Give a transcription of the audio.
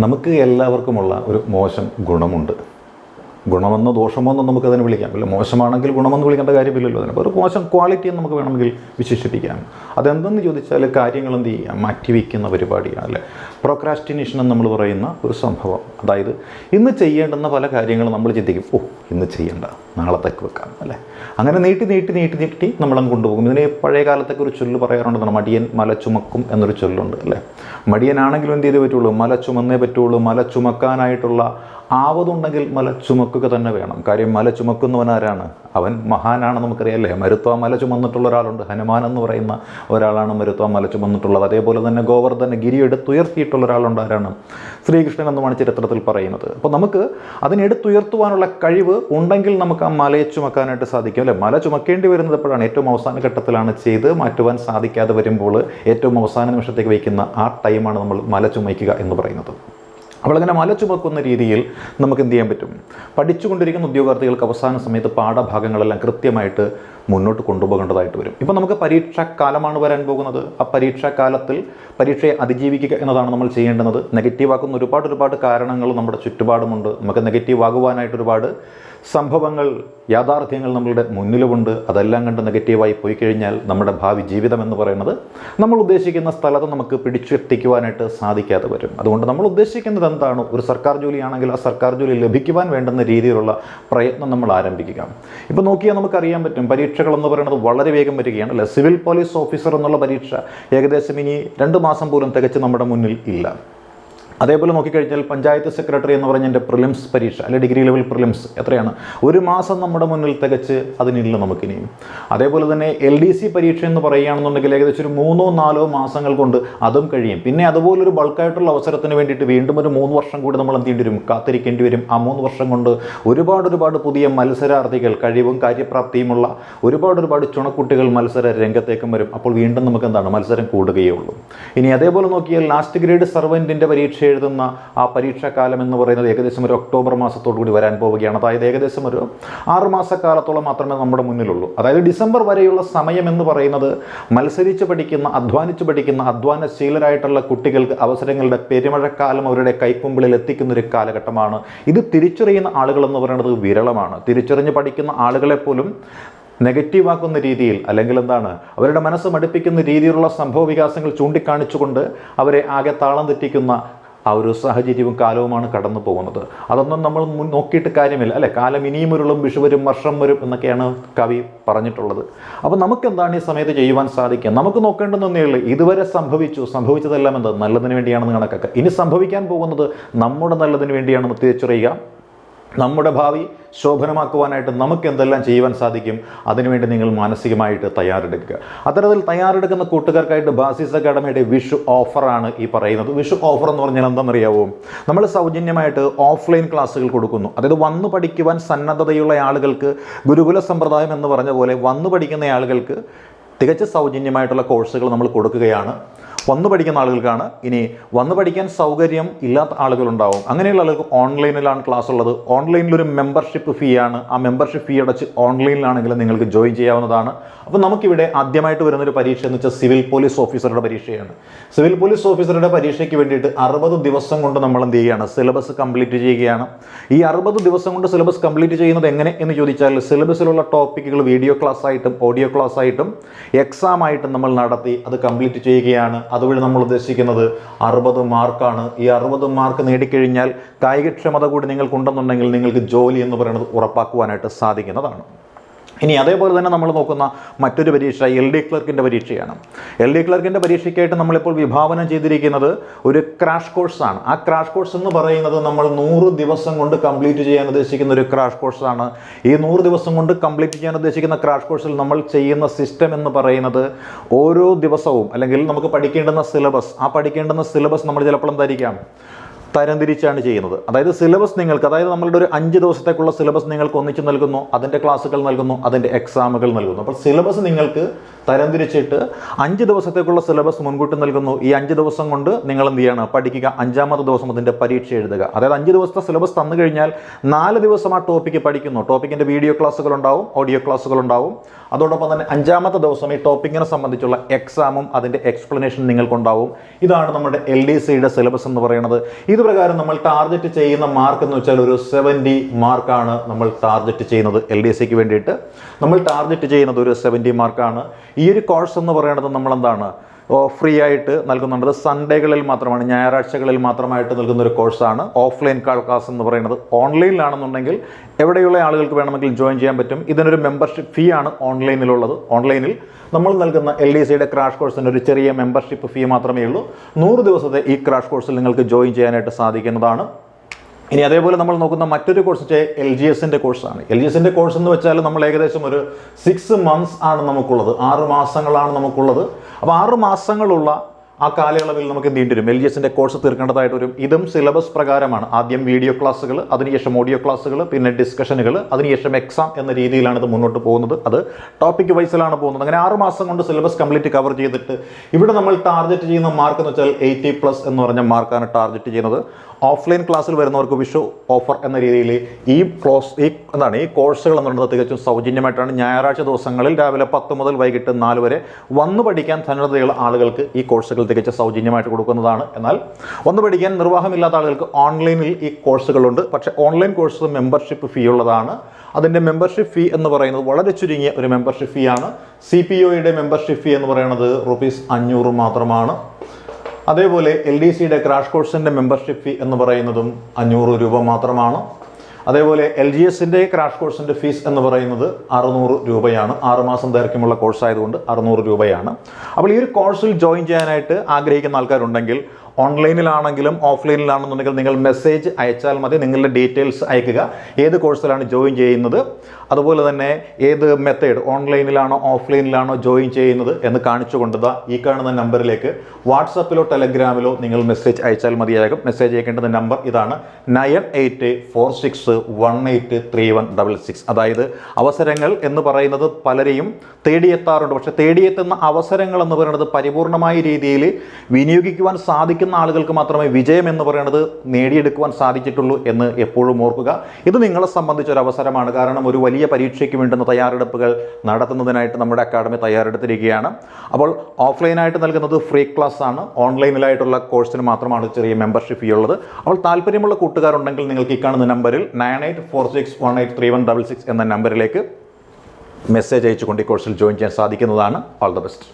നമുക്ക് എല്ലാവർക്കുമുള്ള ഒരു മോശം ഗുണമുണ്ട്. ഗുണമെന്നോ ദോഷമോ എന്നോ നമുക്കതിനെ വിളിക്കാം. അല്ല മോശമാണെങ്കിൽ ഗുണമെന്ന് വിളിക്കേണ്ട കാര്യമില്ലല്ലോ അതിന്. ഒരു മോശം ക്വാളിറ്റി നമുക്ക് വേണമെങ്കിൽ വിശേഷിപ്പിക്കാം. അതെന്തെന്ന് ചോദിച്ചാൽ കാര്യങ്ങൾ എന്ത് ചെയ്യാം? മാറ്റിവെക്കുന്ന പരിപാടിയാണ് അല്ലേ? പ്രോക്രാസ്റ്റിനേഷൻ എന്ന് നമ്മൾ പറയുന്ന ഒരു സംഭവം. അതായത് ഇന്ന് ചെയ്യേണ്ടുന്ന പല കാര്യങ്ങളും നമ്മൾ ചിന്തിക്കും. ഓ ഇന്ന് ചെയ്യണ്ട. നാളത്തേക്ക് വെക്കാം അല്ലേ? അങ്ങനെ നീട്ടി നീട്ടി നീട്ടി നീട്ടി നമ്മളങ്ങ് കൊണ്ടുപോകും. ഇതിന് പഴയ കാലത്തൊക്കെ ഒരു ചൊല്ല് പറയാറുണ്ടെന്നാണ് മടിയൻ മല ചുമക്കും എന്നൊരു ചൊല്ലുണ്ട് അല്ലേ? മടിയനാണെങ്കിലും എന്ത് ചെയ്തേ പറ്റുള്ളൂ. മല ചുമന്നേ പറ്റുള്ളൂ. മല ചുമക്കാനായിട്ടുള്ള ആവതുണ്ടെങ്കിൽ മല ചുമക്കുക തന്നെ വേണം. കാര്യം മല ചുമക്കുന്നവൻ ആരാണ്? അവൻ മഹാനാണെന്ന് നമുക്കറിയാമല്ലേ മരുത്വ മല ചുമന്നിട്ടുള്ള ഒരാളുണ്ട്. ഹനുമാൻ എന്ന് പറയുന്ന ഒരാളാണ് മരുത്വ മല ചുമന്നിട്ടുള്ളത്. അതേപോലെ തന്നെ ഗോവർദ്ധന ഗിരി എടുത്തുയർത്തിയിട്ടുള്ള ഒരാളുണ്ട് ആരാണ്? ശ്രീകൃഷ്ണൻ എന്നുമാണ് ചരിത്രത്തിൽ പറയുന്നത്. അപ്പോൾ നമുക്ക് അതിനെടുത്തുയർത്തുവാനുള്ള കഴിവ് ഉണ്ടെങ്കിൽ നമുക്ക് ആ മലയെ ചുമക്കാനായിട്ട് സാധിക്കും അല്ലെ? മല ചുമക്കേണ്ടി വരുന്നത് എപ്പോഴാണ്? ഏറ്റവും അവസാന ഘട്ടത്തിലാണ് ചെയ്ത് മാറ്റുവാൻ സാധിക്കാതെ വരുമ്പോൾ ഏറ്റവും അവസാന നിമിഷത്തേക്ക് വയ്ക്കുന്ന ആ ടൈമാണ് നമ്മൾ മല ചുമയ്ക്കുക എന്ന് പറയുന്നത്. അപ്പോൾ അങ്ങനെ മല ചുമക്കുന്ന രീതിയിൽ നമുക്ക് എന്ത് ചെയ്യാൻ പറ്റും? പഠിച്ചുകൊണ്ടിരിക്കുന്ന ഉദ്യോഗാർത്ഥികൾക്ക് അവസാന സമയത്ത് പാഠഭാഗങ്ങളെല്ലാം കൃത്യമായിട്ട് മുന്നോട്ട് കൊണ്ടുപോകേണ്ടതായിട്ട് വരും. ഇപ്പോൾ നമുക്ക് പരീക്ഷാക്കാലമാണ് വരാൻ പോകുന്നത്. ആ പരീക്ഷാക്കാലത്തിൽ പരീക്ഷയെ അതിജീവിക്കുക എന്നതാണ് നമ്മൾ ചെയ്യേണ്ടുന്നത്. നെഗറ്റീവ് ആക്കുന്ന ഒരുപാട് ഒരുപാട് കാരണങ്ങൾ നമ്മുടെ ചുറ്റുപാടുമുണ്ട്. നമുക്ക് നെഗറ്റീവ് ആകുവാനായിട്ട് ഒരുപാട് സംഭവങ്ങൾ യാഥാർത്ഥ്യങ്ങൾ നമ്മളുടെ മുന്നിലുമുണ്ട്. അതെല്ലാം കണ്ട് നെഗറ്റീവായി പോയി കഴിഞ്ഞാൽ നമ്മുടെ ഭാവി ജീവിതം എന്ന് പറയുന്നത് നമ്മൾ ഉദ്ദേശിക്കുന്ന സ്ഥലത്ത് നമുക്ക് പിടിച്ചെത്തിക്കുവാനായിട്ട് സാധിക്കാതെ വരും. അതുകൊണ്ട് നമ്മൾ ഉദ്ദേശിക്കുന്നത് എന്താണ്? ഒരു സർക്കാർ ജോലിയാണെങ്കിൽ ആ സർക്കാർ ജോലി ലഭിക്കുവാൻ വേണ്ടുന്ന രീതിയിലുള്ള പ്രയത്നം നമ്മൾ ആരംഭിക്കുക. ഇപ്പോൾ നോക്കിയാൽ നമുക്കറിയാൻ പറ്റും പരീക്ഷകൾ എന്ന് പറയുന്നത് വളരെ വേഗം വരികയാണ് അല്ലേ? സിവിൽ പോലീസ് ഓഫീസർ എന്നുള്ള പരീക്ഷ ഏകദേശം ഇനി രണ്ട് മാസം പോലും തികച്ച് നമ്മുടെ മുന്നിൽ ഇല്ല. അതേപോലെ നോക്കിക്കഴിഞ്ഞാൽ പഞ്ചായത്ത് സെക്രട്ടറി എന്ന് പറഞ്ഞ എന്റെ പ്രിലിംസ് പരീക്ഷ അല്ലെ ഡിഗ്രി ലെവൽ പ്രിലിംസ് എത്രയാണ്? ഒരു മാസം നമ്മുടെ മുന്നിൽ തികച്ച് അതിനില്ല നമുക്കിനിയും. അതേപോലെ തന്നെ എൽ ഡി സി പരീക്ഷ എന്ന് പറയുകയാണെന്നുണ്ടെങ്കിൽ ഏകദേശം ഒരു മൂന്നോ നാലോ മാസങ്ങൾ കൊണ്ട് അതും കഴിയും. പിന്നെ അതുപോലൊരു ബൾക്കായിട്ടുള്ള അവസരത്തിന് വേണ്ടിയിട്ട് വീണ്ടും ഒരു മൂന്ന് വർഷം കൂടി നമ്മൾ എന്ത് ചെയ്യേണ്ടി വരും? കാത്തിരിക്കേണ്ടി വരും. ആ മൂന്ന് വർഷം കൊണ്ട് ഒരുപാട് ഒരുപാട് പുതിയ മത്സരാർത്ഥികൾ കഴിവും കാര്യപ്രാപ്തിയുമുള്ള ഒരുപാട് ഒരുപാട് ചുണക്കുട്ടികൾ മത്സര രംഗത്തേക്കും വരും. അപ്പോൾ വീണ്ടും നമുക്ക് എന്താണ്? മത്സരം കൂടുകയേ ഉള്ളൂ. ഇനി അതേപോലെ നോക്കിയാൽ ലാസ്റ്റ് ഗ്രേഡ് സർവന്റിന്റെ പരീക്ഷ എഴുതുന്ന ആ പരീക്ഷാകാലം എന്ന് പറയുന്നത് ഏകദേശം ഒരു ഒക്ടോബർ മാസത്തോടു കൂടി വരാൻ പോവുകയാണ്. അതായത് ഏകദേശം ഒരു ആറുമാസക്കാലത്തോളം മാത്രമേ നമ്മുടെ മുന്നിലുള്ളൂ. അതായത് ഡിസംബർ വരെയുള്ള സമയം എന്ന് പറയുന്നത് മത്സരിച്ച് പഠിക്കുന്ന അധ്വാനിച്ച് പഠിക്കുന്ന അധ്വാനശീലരായിട്ടുള്ള കുട്ടികൾക്ക് അവസരങ്ങളുടെ പെരുമഴക്കാലം അവരുടെ കൈക്കുമ്പിളിൽ എത്തിക്കുന്ന ഒരു കാലഘട്ടമാണ്. ഇത് തിരിച്ചറിയുന്ന ആളുകൾ എന്ന് പറയുന്നത് വിരളമാണ്. തിരിച്ചറിഞ്ഞ് പഠിക്കുന്ന ആളുകളെ പോലും നെഗറ്റീവാക്കുന്ന രീതിയിൽ അല്ലെങ്കിൽ എന്താണ് അവരുടെ മനസ്സ് മടുപ്പിക്കുന്ന രീതിയിലുള്ള സംഭവ വികാസങ്ങൾ ചൂണ്ടിക്കാണിച്ചുകൊണ്ട് അവരെ ആകെ താളം തെറ്റിക്കുന്ന ആ ഒരു സാഹചര്യവും കാലവുമാണ് കടന്നു പോകുന്നത്. അതൊന്നും നമ്മൾ മുൻ നോക്കിയിട്ട് കാര്യമില്ല. അല്ലേ? കാലം ഇനിയും ഉരുളും വിഷു വരും വർഷം വരും എന്നൊക്കെയാണ് കവി പറഞ്ഞിട്ടുള്ളത്. അപ്പോൾ നമുക്ക് എന്താണ് ഈ സമയത്ത് ചെയ്യുവാൻ സാധിക്കുക? നമുക്ക് നോക്കേണ്ടുന്നേ ഉള്ളൂ ഇതുവരെ സംഭവിച്ചു. സംഭവിച്ചതെല്ലാം എന്ത്? നല്ലതിന് വേണ്ടിയാണെന്ന് കണക്കാക്കുക ഇനി സംഭവിക്കാൻ പോകുന്നത് നമ്മുടെ നല്ലതിന് വേണ്ടിയാണെന്ന് തിരിച്ചറിയുക. നമ്മുടെ ഭാവി ശോഭനമാക്കുവാനായിട്ട് നമുക്ക് എന്തെല്ലാം ചെയ്യുവാൻ സാധിക്കും? അതിനുവേണ്ടി നിങ്ങൾ മാനസികമായിട്ട് തയ്യാറെടുക്കുക. അത്തരത്തിൽ തയ്യാറെടുക്കുന്ന കൂട്ടുകാർക്കായിട്ട് ബാസിസ് അക്കാഡമിയുടെ വിഷു ഓഫറാണ് ഈ പറയുന്നത്. വിഷു ഓഫർ എന്ന് പറഞ്ഞാൽ എന്താണെന്നറിയാവോ? നമ്മൾ സൗജന്യമായിട്ട് ഓഫ്ലൈൻ ക്ലാസ്സുകൾ കൊടുക്കുന്നു. അതായത് വന്ന് പഠിക്കുവാൻ സന്നദ്ധതയുള്ള ആളുകൾക്ക് ഗുരുകുല സമ്പ്രദായം എന്ന് പറഞ്ഞ പോലെ വന്ന് പഠിക്കുന്ന ആളുകൾക്ക് തികച്ച സൗജന്യമായിട്ടുള്ള കോഴ്സുകൾ നമ്മൾ കൊടുക്കുകയാണ്. വന്ന് പഠിക്കുന്ന ആളുകൾക്കാണ് ഇനി വന്ന് പഠിക്കാൻ സൗകര്യം ഇല്ലാത്ത ആളുകളുണ്ടാവും. അങ്ങനെയുള്ള ആളുകൾക്ക് ഓൺലൈനിലാണ് ക്ലാസ് ഉള്ളത്. ഓൺലൈനിലൊരു മെമ്പർഷിപ്പ് ഫീ ആണ്. ആ മെമ്പർഷിപ്പ് ഫീ അടച്ച് ഓൺലൈനിലാണെങ്കിലും നിങ്ങൾക്ക് ജോയിൻ ചെയ്യാവുന്നതാണ്. അപ്പോൾ നമുക്കിവിടെ ആദ്യമായിട്ട് വരുന്നൊരു പരീക്ഷ എന്ന് വെച്ചാൽ സിവിൽ പോലീസ് ഓഫീസറുടെ പരീക്ഷയാണ്. സിവിൽ പോലീസ് ഓഫീസറുടെ പരീക്ഷയ്ക്ക് വേണ്ടിയിട്ട് അറുപത് ദിവസം കൊണ്ട് നമ്മൾ എന്ത് ചെയ്യുകയാണ്? സിലബസ് കംപ്ലീറ്റ് ചെയ്യുകയാണ്. ഈ അറുപത് ദിവസം കൊണ്ട് സിലബസ് കംപ്ലീറ്റ് ചെയ്യുന്നത് എങ്ങനെ എന്ന് ചോദിച്ചാൽ സിലബസിലുള്ള ടോപ്പിക്കുകൾ വീഡിയോ ക്ലാസ് ആയിട്ടും ഓഡിയോ ക്ലാസ് ആയിട്ടും എക്സാം ആയിട്ടും നമ്മൾ നടത്തി അത് കംപ്ലീറ്റ് ചെയ്യുകയാണ്. അതുവഴി നമ്മൾ ഉദ്ദേശിക്കുന്നത് അറുപത് മാർക്കാണ്. ഈ അറുപത് മാർക്ക് നേടിക്കഴിഞ്ഞാൽ കായികക്ഷമത കൂടി നിങ്ങൾക്കുണ്ടെന്നുണ്ടെങ്കിൽ നിങ്ങൾക്ക് ജോലി എന്ന് പറയുന്നത് ഉറപ്പാക്കുവാനായിട്ട് സാധിക്കുന്നതാണ്. ഇനി അതേപോലെ തന്നെ നമ്മൾ നോക്കുന്ന മറ്റൊരു പരീക്ഷ എൽ ഡി ക്ലർക്കിന്റെ പരീക്ഷയാണ്. എൽ ഡി ക്ലർക്കിന്റെ പരീക്ഷയ്ക്കായിട്ട് നമ്മളിപ്പോൾ വിഭാവനം ചെയ്തിരിക്കുന്നത് ഒരു ക്രാഷ് കോഴ്സാണ് ആ ക്രാഷ് കോഴ്സ് എന്ന് പറയുന്നത് നമ്മൾ നൂറ് ദിവസം കൊണ്ട് കംപ്ലീറ്റ് ചെയ്യാൻ ഉദ്ദേശിക്കുന്ന ഒരു ക്രാഷ് കോഴ്സാണ് ഈ നൂറ് ദിവസം കൊണ്ട് കംപ്ലീറ്റ് ചെയ്യാൻ ഉദ്ദേശിക്കുന്ന ക്രാഷ് കോഴ്സിൽ നമ്മൾ ചെയ്യുന്ന സിസ്റ്റം എന്ന് പറയുന്നത് ഓരോ ദിവസവും അല്ലെങ്കിൽ നമുക്ക് പഠിക്കേണ്ടുന്ന സിലബസ് ആ പഠിക്കേണ്ടുന്ന സിലബസ് നമ്മൾ ചിലപ്പോൾ എന്തായിരിക്കാം? തരംതിരിച്ചാണ് ചെയ്യുന്നത്. അതായത് സിലബസ് നിങ്ങൾക്ക് അതായത് നമ്മളുടെ ഒരു അഞ്ച് ദിവസത്തേക്കുള്ള സിലബസ് നിങ്ങൾക്ക് ഒന്നിച്ച് നൽകുന്നു അതിന്റെ ക്ലാസ്സുകൾ നൽകുന്നു അതിന്റെ എക്സാമുകൾ നൽകുന്നു. അപ്പോൾ സിലബസ് നിങ്ങൾക്ക് തരംതിരിച്ചിട്ട് അഞ്ച് ദിവസത്തേക്കുള്ള സിലബസ് മുൻകൂട്ടി നൽകുന്നു. ഈ അഞ്ച് ദിവസം കൊണ്ട് നിങ്ങൾ എന്ത് ചെയ്യണം? പഠിക്കുക. അഞ്ചാമത്തെ ദിവസം അതിന്റെ പരീക്ഷ എഴുതുക. അതായത് അഞ്ച് ദിവസത്തെ സിലബസ് തന്നു കഴിഞ്ഞാൽ നാല് ദിവസം ആ ടോപ്പിക്ക് പഠിക്കുന്നു. ടോപ്പിക്കിന്റെ വീഡിയോ ക്ലാസ്സുകൾ ഉണ്ടാവും ഓഡിയോ ക്ലാസ്സുകൾ ഉണ്ടാവും. അതോടൊപ്പം തന്നെ അഞ്ചാമത്തെ ദിവസം ഈ ടോപ്പിക്കിനെ സംബന്ധിച്ചുള്ള എക്സാമും അതിന്റെ എക്സ്പ്ലനേഷൻ നിങ്ങൾക്കുണ്ടാവും. ഇതാണ് നമ്മുടെ എൽ ഡി സിയുടെ സിലബസ് എന്ന് പറയുന്നത്. ഇത് ഇത് പ്രകാരം നമ്മൾ ടാർഗറ്റ് ചെയ്യുന്ന മാർക്ക് എന്ന് വെച്ചാൽ ഒരു സെവന്റി മാർക്കാണ് നമ്മൾ ടാർഗറ്റ് ചെയ്യുന്നത്. എൽ ഡി എസ് സിക്ക് വേണ്ടിയിട്ട്. നമ്മൾ ടാർഗറ്റ് ചെയ്യുന്നത് ഒരു സെവന്റി മാർക്കാണ് ഈ ഒരു കോഴ്സ് എന്ന് പറയുന്നത് നമ്മൾ എന്താണ് ഫ്രീ ആയിട്ട് നൽകുന്നുണ്ട്. സൺഡേകളിൽ മാത്രമാണ് ഞായറാഴ്ചകളിൽ മാത്രമായിട്ട് നൽകുന്ന ഒരു കോഴ്സാണ് ഓഫ്ലൈൻ ക്ലാസ് എന്ന് പറയുന്നത് ഓൺലൈനിലാണെന്നുണ്ടെങ്കിൽ എവിടെയുള്ള ആളുകൾക്ക് വേണമെങ്കിൽ ജോയിൻ ചെയ്യാൻ പറ്റും. ഇതിനൊരു മെമ്പർഷിപ്പ് ഫീ ആണ് ഓൺലൈനിലുള്ളത് ഓൺലൈനിൽ നമ്മൾ നൽകുന്ന എൽ ഡി സിയുടെ ക്രാഷ് കോഴ്സിന് ഒരു ചെറിയ മെമ്പർഷിപ്പ് ഫീ മാത്രമേ ഉള്ളൂ. നൂറ് ദിവസത്തെ ഈ ക്രാഷ് കോഴ്സിൽ നിങ്ങൾക്ക് ജോയിൻ ചെയ്യാനായിട്ട് സാധിക്കുന്നതാണ്. ഇനി അതേപോലെ നമ്മൾ നോക്കുന്ന മറ്റൊരു കോഴ്സ് എൽ ജി എസിന്റെ കോഴ്സാണ് എൽ ജി എസിന്റെ കോഴ്സ് എന്ന് വെച്ചാൽ നമ്മൾ ഏകദേശം ഒരു സിക്സ് മന്ത്സ് ആണ് നമുക്കുള്ളത്. ആറ് മാസങ്ങളാണ് നമുക്കുള്ളത്. അപ്പോൾ ആറ് മാസങ്ങളുള്ള ആ കാലയളവിൽ നമുക്ക് എന്ത് ചെയ്യേണ്ടി വരും എൽ ജി എസിന്റെ കോഴ്സ് തീർക്കേണ്ടതായിട്ട് വരും ഇതും സിലബസ് പ്രകാരമാണ്. ആദ്യം വീഡിയോ ക്ലാസ്സുകൾ അതിനുശേഷം ഓഡിയോ ക്ലാസ്സുകൾ പിന്നെ ഡിസ്കഷനുകൾ അതിനുശേഷം എക്സാം എന്ന രീതിയിലാണ് ഇത് മുന്നോട്ട് പോകുന്നത്. അത് ടോപ്പിക് വൈസിലാണ് പോകുന്നത്. അങ്ങനെ ആറ് മാസം കൊണ്ട് സിലബസ് കംപ്ലീറ്റ് കവർ ചെയ്തിട്ട് ഇവിടെ നമ്മൾ ടാർഗറ്റ് ചെയ്യുന്ന മാർക്ക് എന്ന് വെച്ചാൽ എയ്റ്റി പ്ലസ് എന്ന് പറഞ്ഞ മാർക്കാണ് ടാർഗറ്റ് ചെയ്യുന്നത്. ഓഫ്ലൈൻ ക്ലാസ്സിൽ വരുന്നവർക്ക് വിഷു ഓഫർ എന്ന രീതിയിൽ ഈ ക്ലോസ് ഈ എന്താണ് ഈ കോഴ്സുകൾ എന്ന് പറയുന്നത് തികച്ചും സൗജന്യമായിട്ടാണ്. ഞായറാഴ്ച ദിവസങ്ങളിൽ രാവിലെ പത്ത് മുതൽ വൈകിട്ട് നാല് വരെ വന്ന് പഠിക്കാൻ സന്നദ്ധതയുള്ള ആളുകൾക്ക് ഈ കോഴ്സുകൾ തികച്ചും സൗജന്യമായിട്ട് കൊടുക്കുന്നതാണ്. എന്നാൽ ഒന്ന് പഠിക്കാൻ നിർവാഹമില്ലാത്ത ആളുകൾക്ക് ഓൺലൈനിൽ ഈ കോഴ്സുകളുണ്ട്. പക്ഷേ ഓൺലൈൻ കോഴ്സ് മെമ്പർഷിപ്പ് ഫീ ഉള്ളതാണ്. അതിന്റെ മെമ്പർഷിപ്പ് ഫീ എന്ന് പറയുന്നത് വളരെ ചുരുങ്ങിയ ഒരു മെമ്പർഷിപ്പ് ഫീ ആണ്. സി പി ഒയുടെ മെമ്പർഷിപ്പ് ഫീ എന്ന് പറയുന്നത് റുപ്പീസ് അഞ്ഞൂറ് മാത്രമാണ്. അതേപോലെ എൽ ഡി സിയുടെ ക്രാഷ് കോഴ്സിന്റെ മെമ്പർഷിപ്പ് ഫീ എന്ന് പറയുന്നതും അഞ്ഞൂറ് രൂപ മാത്രമാണ്. അതേപോലെ എൽ ജി എസിന്റെ ക്രാഷ് കോഴ്സിന്റെ ഫീസ് എന്ന് പറയുന്നത് അറുന്നൂറ് രൂപയാണ്. ആറുമാസം ദൈർഘ്യമുള്ള കോഴ്സ് ആയതുകൊണ്ട് അറുന്നൂറ് രൂപയാണ്. അപ്പോൾ ഈ ഒരു കോഴ്സിൽ ജോയിൻ ചെയ്യാനായിട്ട് ആഗ്രഹിക്കുന്ന ആൾക്കാരുണ്ടെങ്കിൽ ഓൺലൈനിലാണെങ്കിലും ഓഫ്ലൈനിലാണെന്നുണ്ടെങ്കിൽ നിങ്ങൾ മെസ്സേജ് അയച്ചാൽ മതി നിങ്ങളുടെ ഡീറ്റെയിൽസ് അയക്കുക. ഏത് കോഴ്സിലാണ് ജോയിൻ ചെയ്യുന്നത് അതുപോലെ തന്നെ ഏത് മെത്തേഡ് ഓൺലൈനിലാണോ ഓഫ്ലൈനിലാണോ ജോയിൻ ചെയ്യുന്നത് എന്ന് കാണിച്ചു കൊണ്ടതാ ഈ കാണുന്ന നമ്പറിലേക്ക് വാട്സപ്പിലോ ടെലഗ്രാമിലോ നിങ്ങൾ മെസ്സേജ് അയച്ചാൽ മതിയാകും. മെസ്സേജ് അയക്കേണ്ടുന്ന നമ്പർ ഇതാണ് nine eight four six one eight three one double six. അതായത് അവസരങ്ങൾ എന്ന് പറയുന്നത് പലരെയും തേടിയെത്താറുണ്ട്. പക്ഷേ തേടിയെത്തുന്ന അവസരങ്ങൾ എന്ന് പറയുന്നത് പരിപൂർണമായ രീതിയിൽ വിനിയോഗിക്കുവാൻ സാധിക്കുന്ന ആളുകൾക്ക് മാത്രമേ വിജയം എന്ന് പറയുന്നത് നേടിയെടുക്കുവാൻ സാധിച്ചിട്ടുള്ളൂ എന്ന് എപ്പോഴും ഓർക്കുക. ഇത് നിങ്ങളെ സംബന്ധിച്ച ഒരു അവസരമാണ്. കാരണം ഒരു വലിയ പരീക്ഷയ്ക്ക് വേണ്ടുന്ന തയ്യാറെടുപ്പുകൾ നടത്തുന്നതിനായിട്ട് നമ്മുടെ അക്കാഡമി തയ്യാറെടുത്തിരിക്കുകയാണ്. അപ്പോൾ ഓഫ്ലൈനായിട്ട് നൽകുന്നത് ഫ്രീ ക്ലാസ് ആണ് ഓൺലൈനിലായിട്ടുള്ള കോഴ്സിന് മാത്രമാണ് ചെറിയ മെമ്പർഷിപ്പ് ഫീ ഉള്ളത്. അപ്പോൾ താല്പര്യമുള്ള കൂട്ടുകാരുണ്ടെങ്കിൽ നിങ്ങൾക്ക് ഈ കാണുന്ന നമ്പറിൽ nine eight four six one eight three one double six എന്ന നമ്പറിലേക്ക് മെസ്സേജ് അയച്ചുകൊണ്ട് ഈ കോഴ്സിൽ ജോയിൻ ചെയ്യാൻ സാധിക്കുന്നതാണ് ഓൾ ദ ബെസ്റ്റ്